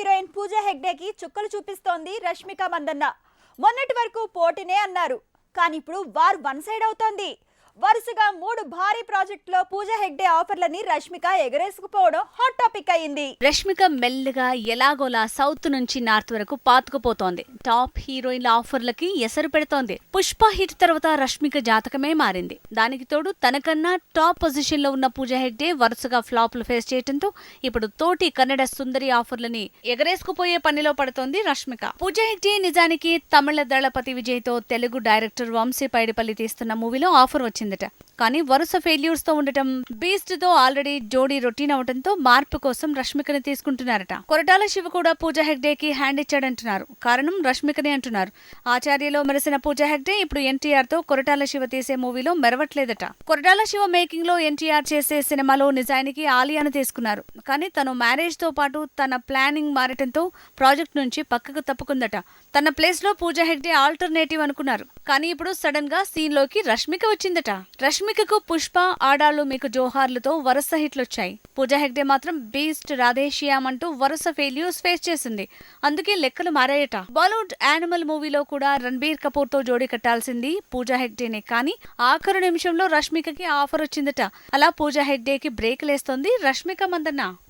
Heroine పూజ హెగ్డేకి చుక్కలు చూపిస్తోంది రష్మిక మందన్న. మొన్నటి వరకు పోటీనే అన్నారు. కానీ ఇప్పుడు వార్ వన్ సైడ్ అవుతోంది. వరుసగా మూడు భారీ ప్రాజెక్టులో పూజా హెగ్డే ఆఫర్లని రష్మిక ఎగరేసుకుపోవడం హాట్ టాపిక్ అయింది రష్మిక మెల్లగా ఎలాగోలా సౌత్ నుంచి నార్త్ వరకు పాతుకుపోతోంది. టాప్ హీరోయిన్ల ఆఫర్లకి ఎసరు పెడుతోంది. పుష్ప హిట్ తర్వాత రష్మిక జాతకమే మారింది. దానికి తోడు తనకన్నా టాప్ పొజిషన్లో ఉన్న పూజా హెగ్డే వరుసగా ఫ్లాప్లు ఫేస్ చేయడంతో ఇప్పుడు తోటి కన్నడ సుందరి ఆఫర్లని ఎగరేసుకుపోయే పనిలో పడుతోంది రష్మిక. పూజా హెగ్డే నిజానికి తమిళ దళపతి విజయ్తో తెలుగు డైరెక్టర్ వంశీ పైడిపల్లి తీస్తున్న మూవీలో ఆఫర్ వచ్చింది. వచ్చిందట కానీ వరుస ఫెయిల్యూర్స్తో ఉండటం బీస్ట్తో ఆల్రెడీ జోడీ రొటీన్ అవడంతో మార్పు కోసం రష్మికని తీసుకుంటున్నారట. కొరటాల శివ కూడా పూజా హెగ్డే కి హ్యాండ్ ఇచ్చాడంటున్నారు. కారణం రష్మికనే అంటున్నారు. ఆచార్యలో మెరిసిన పూజా హెగ్డే ఇప్పుడు ఎన్టీఆర్తో కొరటాల శివ తీసే మూవీలో మెరవట్లేదట. కొరటాల శివ మేకింగ్లో ఎన్టీఆర్ చేసే సినిమాలో నిజానికి ఆలియాను తీసుకున్నారు. కానీ తను మ్యారేజ్తో పాటు తన ప్లానింగ్ మారటంతో ప్రాజెక్ట్ నుంచి పక్కకు తప్పుకుందట. తన ప్లేస్లో పూజా హెగ్డే ఆల్టర్నేటివ్ అనుకున్నారు. కానీ ఇప్పుడు సడన్గా సీన్లోకి రష్మిక వచ్చిందట. రష్మి భూమికకు పుష్ప ఆడాలు మీకు జోహార్లతో వరుస హిట్లొచ్చాయి. పూజా హెగ్డే మాత్రం బీస్ట్ రాధేశ్యామ్ అంటూ వరుస ఫెయిల్యూర్స్ ఫేస్ చేసింది. అందుకే లెక్కలు మారాయట. బాలీవుడ్ యానిమల్ మూవీలో కూడా రణబీర్ కపూర్తో జోడీ కట్టాల్సింది పూజా హెగ్డేనే. కానీ ఆఖరు నిమిషంలో రష్మికకి ఆఫర్ వచ్చిందట అలా పూజా హెగ్డేకి బ్రేక్ లేస్తోంది రష్మిక మందన్న.